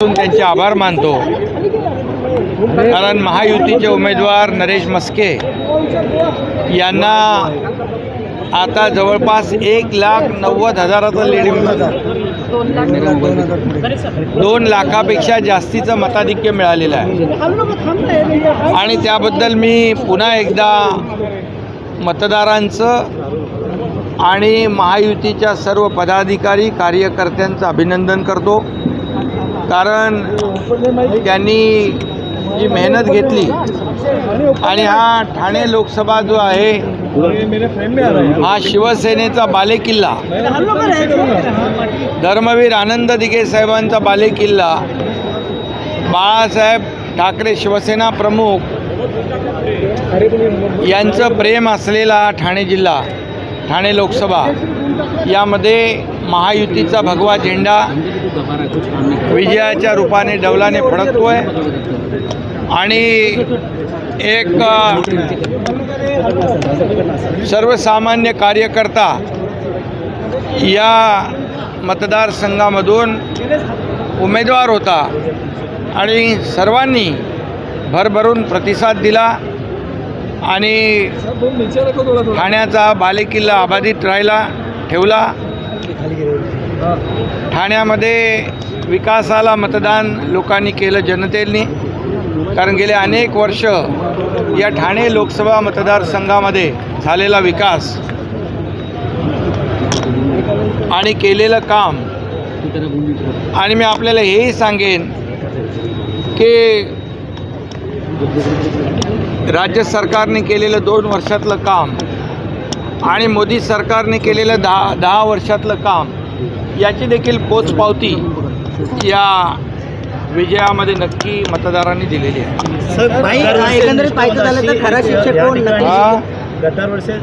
त्यांचे आभार मानतो. कारण महायुतीचे उमेदवार नरेश मस्के यांना आता जवळपास एक लाख नव्वद हजाराचं लीड दोन लाखापेक्षा जास्तीचं मताधिक्य मिळालेलं आहे. आणि त्याबद्दल मी पुन्हा एकदा मतदारांचं आणि महायुतीच्या सर्व पदाधिकारी कार्यकर्त्यांचं अभिनंदन करतो. कारण त्यांनी जी मेहनत घेतली आणि हा ठाणे लोकसभा जो आहे हा शिवसेनेचा बालेकिल्ला. धर्मवीर आनंद दिघे साहेबांचा बालेकिल्ला बाळासाहेब ठाकरे शिवसेना प्रमुख यांचं प्रेम असलेला ठाणे जिल्हा ठाणे लोकसभा. यामध्ये महायुतीचा भगवा झेंडा विजयाच्या रूपाने डौलाने फडकतोय. आणि एक सर्वसामान्य कार्यकर्ता या मतदारसंघामधून उमेदवार होता आणि सर्वांनी भरभरून प्रतिसाद दिला आणि ठाण्याचा बालेकिल्ला अबाधित राहिला ठेवला. ठाण्यामध्ये विकासाला मतदान लोकांनी केलं जनतेने. कारण गेले अनेक वर्ष या ठाणे लोकसभा मतदारसंघामध्ये झालेला विकास आणि केलेलं काम. आणि मी आपल्याला हेही सांगेन की राज्य सरकारने केलेलं दोन वर्षातलं काम आणि मोदी सरकारने केलेलं दहा दहा वर्षातलं काम याची देखील पोचपावती या विजयामध्ये नक्की मतदारांनी दिलेली आहे. भाई एकंदरीत पाहायचं झालं तर खरा शिक्षक कोण? नकली?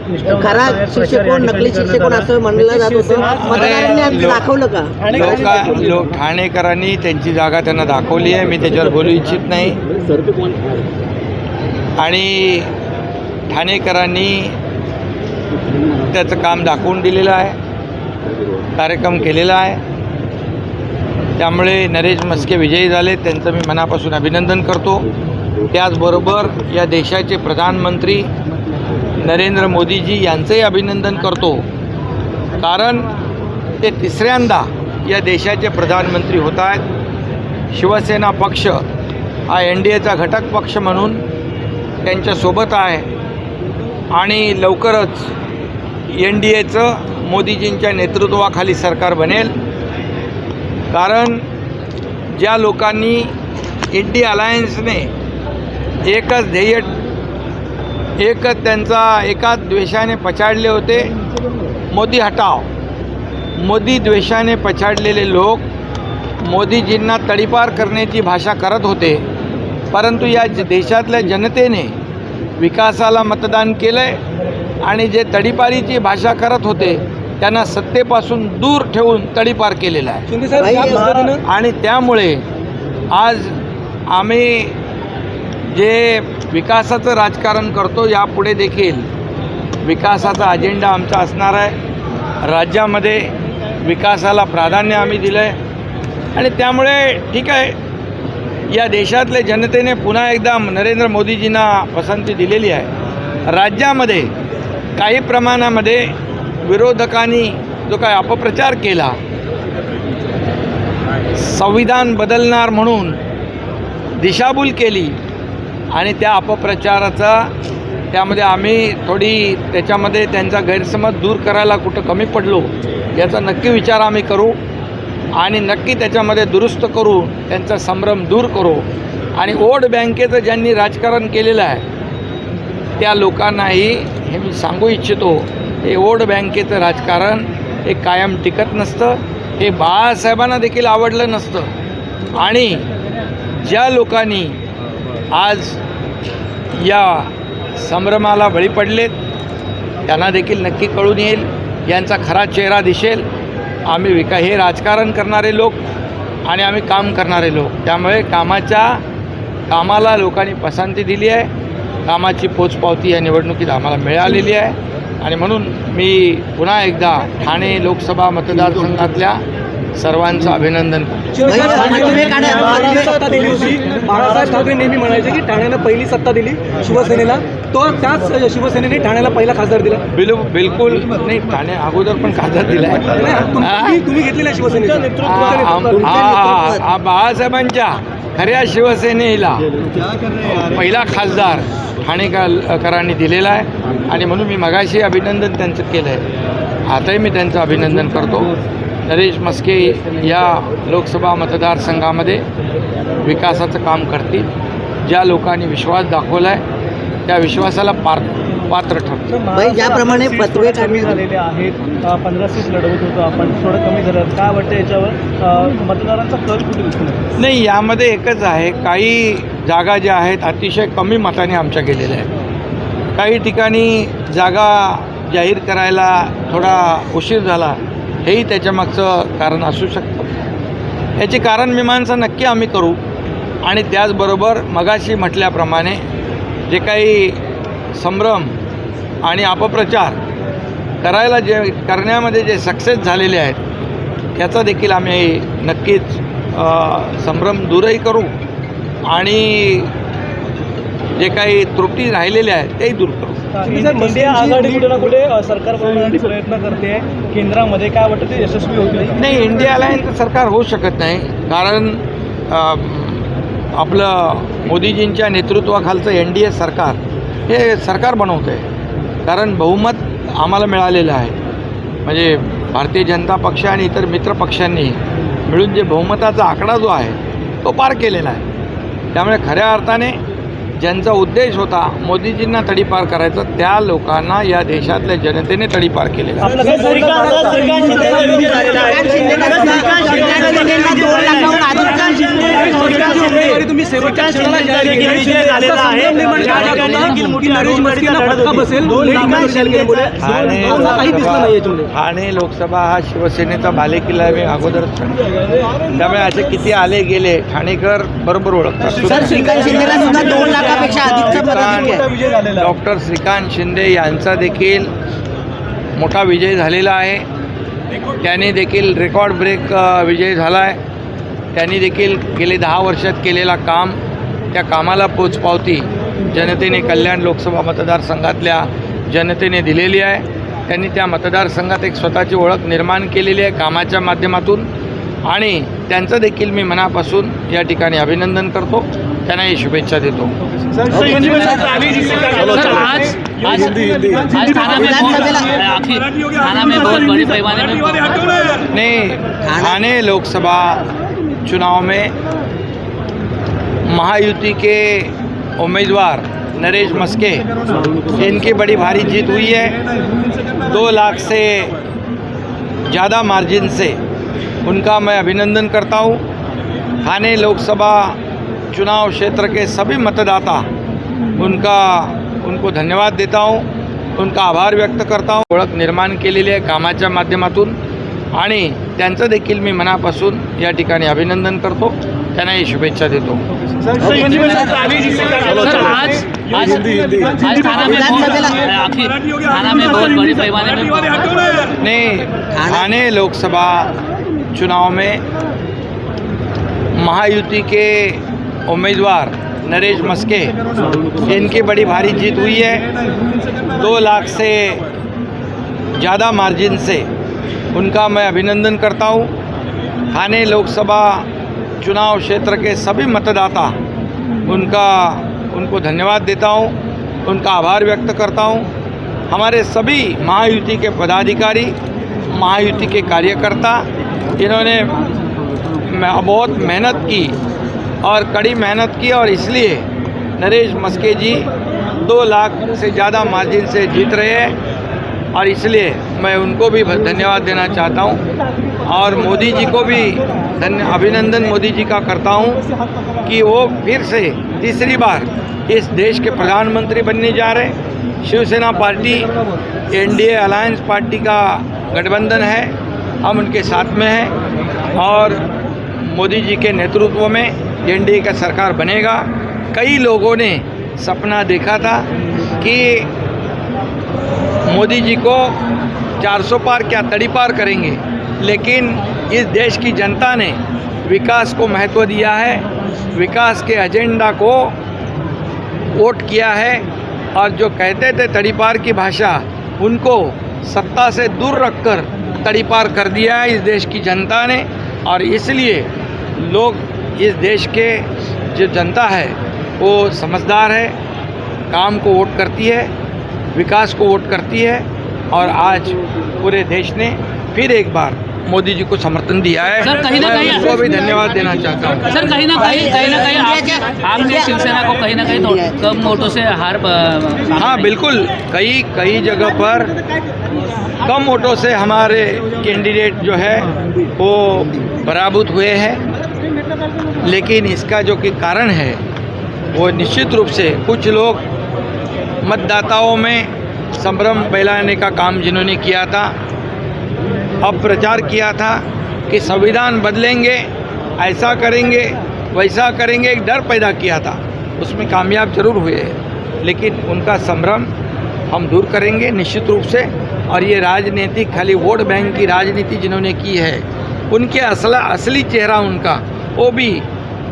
शिक्षक- खरा शिक्षक कोण? नकली शिक्षक कोण असं म्हणलं जात होतं? मतदारांनी आज लोक- दाखवलं का? लोका लोक ठाणेकरांनी त्यांची जागा त्यांना दाखवली आहे. मी त्याच्यावर बोलू इच्छित नाही. आणि ठाणेकरांनी त्याचं काम दाखवून दिलेलं आहे. कार्यक्रम केलेला आहे. त्यामुळे नरेश मस्के विजयी झाले. त्यांचं मी मनापासून अभिनंदन करतो. त्याचबरोबर या देशाचे प्रधानमंत्री नरेंद्र मोदीजी यांचंही अभिनंदन करतो. कारण ते तिसऱ्यांदा या देशाचे प्रधानमंत्री होत आहेत. शिवसेना पक्ष हा एन डी एचा घटक पक्ष म्हणून त्यांच्यासोबत आहे. आणि लवकरच एन डी एचं मोदीजींच्या नेतृत्वाखाली सरकार बनेल. कारण ज्या लोकांनी इंडी अलायन्सने एकच ध्येय एकच त्यांचा एकाच द्वेषाने पछाडले होते मोदी हटाव. मोदी द्वेषाने पछाडलेले लोक मोदीजींना तडीपार करण्याची भाषा करत होते. परंतु या ज- देशातल्या जनतेने विकासाला मतदान केलं आहे आणि जे तडीपारीची भाषा करत होते त्यांना सत्तेपासून दूर ठेवून तडीपार केलेलं आहे. आणि त्यामुळे आज आम्ही जे विकासाचं राजकारण करतो यापुढे देखील विकासाचा अजेंडा आमचा असणार आहे. राज्यामध्ये विकासाला प्राधान्य आम्ही दिलं आहे आणि त्यामुळे ठीक आहे या देशातल्या जनतेने पुन्हा एकदा नरेंद्र मोदीजींना पसंती दिलेली आहे. राज्यामध्ये काही प्रमाणामध्ये विरोधकांनी जो काय अपप्रचार केला संविधान बदलणार म्हणून दिशाभूल केली आणि त्या अपप्रचाराचा त्यामध्ये आम्ही थोडी त्याच्यामध्ये त्यांचा गैरसमज दूर करायला कुठं कमी पडलो याचा नक्की विचार आम्ही करू आणि नक्की त्याच्यामध्ये दुरुस्त करू त्यांचा संभ्रम दूर करू. आणि ओड बँकेचं ज्यांनी राजकारण केलेलं आहे त्या लोकांनाही हे मी सांगू इच्छितो हे वोट बँकेचं राजकारण हे कायम टिकत नसतं. हे बाळासाहेबांना देखील आवडलं नसतं. आणि ज्या लोकांनी आज या संभ्रमाला बळी पडलेत त्यांना देखील नक्की कळून येईल. यांचा खरा चेहरा दिसेल. आम्ही विका हे राजकारण करणारे लोक आणि आम्ही काम करणारे लोक. त्यामुळे कामाच्या कामाला लोकांनी पसंती दिली आहे. कामाची पोचपावती या निवडणुकीत आम्हाला मिळालेली आहे. आणि म्हणून मी पुन्हा एकदा ठाणे लोकसभा मतदारसंघातल्या सर्वांचं अभिनंदन करतो. बाळासाहेब ठाकरे नेहमी म्हणायचे की ठाण्याला पहिली सत्ता दिली शिवसेनेला. तो त्याच शिवसेनेने ठाण्याला पहिला खासदार दिला. बिलु बिलकुल नाही ठाणे अगोदर पण खासदार दिला तुम्ही- तुम्ही घेतलेला शिवसेनेचा. बाळासाहेबांच्या खऱ्या शिवसेनेला पहिला खासदार ठाणेकरांनी दिलेला आहे. आणि म्हणून मी मगाशी अभिनंदन त्यांचं केलं आहे. आताही मी त्यांचं अभिनंदन करतो. नरेश मस्के या लोकसभा मतदारसंघामध्ये विकासाचं काम करतील. ज्या लोकांनी विश्वास दाखवला आहे त्या विश्वासाला पार पात्र ठरतील. बाई, ज्याप्रमाणे पतवे कमी झालेले आहेत पंधरा सीट लढवत होतो आपण. थोडं कमी झालं. काय वाटतं याच्यावर? मतदारांचा कल कुठे? नाही यामध्ये एकच आहे. काही जागा ज्या आहेत अतिशय कमी मताने आमच्या गेलेल्या आहेत. काही ठिकाणी जागा जाहीर करायला थोडा उशीर झाला हेही त्याच्यामागचं कारण असू शकतं. याची कारण मीमांसा नक्की आम्ही करू आणि त्याचबरोबर मगाशी म्हटल्याप्रमाणे जे काही संभ्रम आणि अपप्रचार करायला जे करण्यामध्ये जे सक्सेस झालेले आहेत त्याचा देखील आम्ही नक्कीच संभ्रम दूरही करू. आणि जे काही त्रुटी राहिलेल्या आहेत तेही दूर करू. इंडिया आघाडी कुठे ना कुठे सरकार बनवण्यासाठी प्रयत्न करते केंद्रामध्ये काय वाटतं ते यशस्वी होतील? नाही इंडिया अलायन्स सरकार होऊ शकत नाही कारण आपलं मोदीजींच्या नेतृत्वाखालचं एन डी ए सरकार हे सरकार बनवतं आहे कारण बहुमत आम्हाला मिळालेलं आहे. म्हणजे भारतीय जनता पक्ष आणि इतर मित्र पक्षांनी मिळून जे बहुमताचा आकडा जो आहे तो पार केलेला आहे. त्यामुळे खऱ्या अर्थाने ज्यांचा उद्देश होता मोदीजींना तडीपार करायचा त्या लोकांना या देशातल्या जनतेने तडीपार केलेला. हे. ठाणे लोकसभा हा शिवसेनेचा बालेकिल्ला मी अगोदरच त्यामुळे असे किती आले गेले ठाणेकर बरोबर ओळखतात. लाखापेक्षा अधिकचं. डॉक्टर श्रीकांत शिंदे यांचा देखील मोठा विजय झालेला आहे. त्याने देखील रेकॉर्ड ब्रेक विजय झाला आहे त्यांनी देखील गेले दहा वर्षात केलेला काम त्या कामाला पोचपावती जनतेने कल्याण लोकसभा मतदारसंघातल्या जनतेने दिलेली आहे. त्यांनी त्या मतदारसंघात एक स्वतःची ओळख निर्माण केलेली आहे कामाच्या माध्यमातून. आणि त्यांचं देखील मी मनापासून या ठिकाणी अभिनंदन करतो. त्यांनाही शुभेच्छा देतो. सर आज आज आज थाना में बहुत थाना में बहुत बड़ी पैमाने में नहीं ठाणे लोकसभा चुनाव में महायुति के उम्मीदवार नरेश मस्के इनकी बड़ी भारी जीत हुई है। दो लाख से ज़्यादा मार्जिन से। उनका मैं अभिनंदन करता हूँ। ठाणे लोकसभा चुनाव क्षेत्र के सभी मतदाता उनका उनको धन्यवाद देता हूँ उनका आभार व्यक्त करता हूँ। ओळख निर्माण केलेली आहे कामाच्या माध्यमातून आणि त्यांचं देखील मी मनापासून या ठिकाणी अभिनंदन करतो. त्यांनाही शुभेच्छा देतो. थाना नहीं ठाणे लोकसभा चुनाव में महायुति के उम्मीदवार नरेश मस्के। इनकी बड़ी भारी जीत हुई है। दो लाख से ज़्यादा मार्जिन से। उनका मैं अभिनंदन करता हूँ। थाने लोकसभा चुनाव क्षेत्र के सभी मतदाता उनका, उनको धन्यवाद देता हूँ। उनका आभार व्यक्त करता हूँ। हमारे सभी महायुति के पदाधिकारी, महायुति के कार्यकर्ता, इन्होंने बहुत मेहनत की और कड़ी मेहनत की और इसलिए नरेश मस्के जी दो लाख से ज़्यादा मार्जिन से जीत रहे हैं। और इसलिए मैं उनको भी धन्यवाद देना चाहता हूँ। और मोदी जी को भी धन्य अभिनंदन मोदी जी का करता हूँ कि वो फिर से तीसरी बार इस देश के प्रधानमंत्री बनने जा रहे Shiv Sena party, NDA alliance party का गठबंधन है। हम उनके साथ में हैं और मोदी जी के नेतृत्व में एनडीए का सरकार बनेगा। कई लोगों ने सपना देखा था कि मोदी जी को 400 पार क्या तड़ी पार करेंगे। लेकिन इस देश की जनता ने विकास को महत्व दिया है, विकास के एजेंडा को वोट किया है और जो कहते थे तड़ीपार की भाषा, उनको सत्ता से दूर रखकर तड़ी पार कर दिया है इस देश की जनता ने। और इसलिए लोग इस देश के जो जनता है वो समझदार है काम को वोट करती है विकास को वोट करती है और आज पूरे देश ने फिर एक बार मोदी जी को समर्थन दिया है। सर, कहीं ना कहीं- उनको भी धन्यवाद देना चाहता हूँ। सर कहीं ना कहीं कहीं ना कहीं आपने शिवसेना को कहीं ना कहीं कम वोटों से हार हाँ बिल्कुल। कई कई जगह पर कम वोटों से हमारे कैंडिडेट जो है वो पराभूत हुए हैं। लेकिन इसका जो कि कारण है, वो निश्चित रूप से कुछ लोग मतदाताओं में संभ्रम फैलाने का काम जिन्होंने किया था, अब प्रचार किया था कि संविधान बदलेंगे, ऐसा करेंगे, वैसा करेंगे, एक डर पैदा किया था। उसमें कामयाब ज़रूर हुए हैं, लेकिन उनका संभ्रम हम दूर करेंगे निश्चित रूप से। और ये राजनीतिक खाली वोट बैंक की राजनीति जिन्होंने की है, उनके असला, असली चेहरा उनका वो भी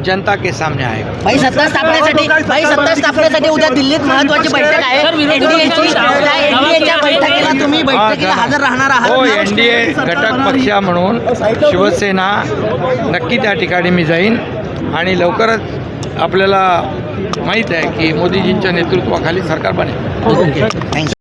जनता के सामने आएगा भाई सत्ता स्थापनेसाठी भाई सत्ता स्थापनेसाठी उद्या दिल्लीत महत्वाची बैठक आहे. एनडीएच्या बैठकीला तुम्ही बैठकीला हजर राहणार आहात हो ना? एन डी ए घटक पक्ष म्हणून शिवसेना नक्की त्या ठिकाणी मी जाईन. आणि लवकरच आपल्याला माहीत आहे की मोदीजींच्या नेतृत्वाखाली सरकार बनेल. ओके. थँक्यू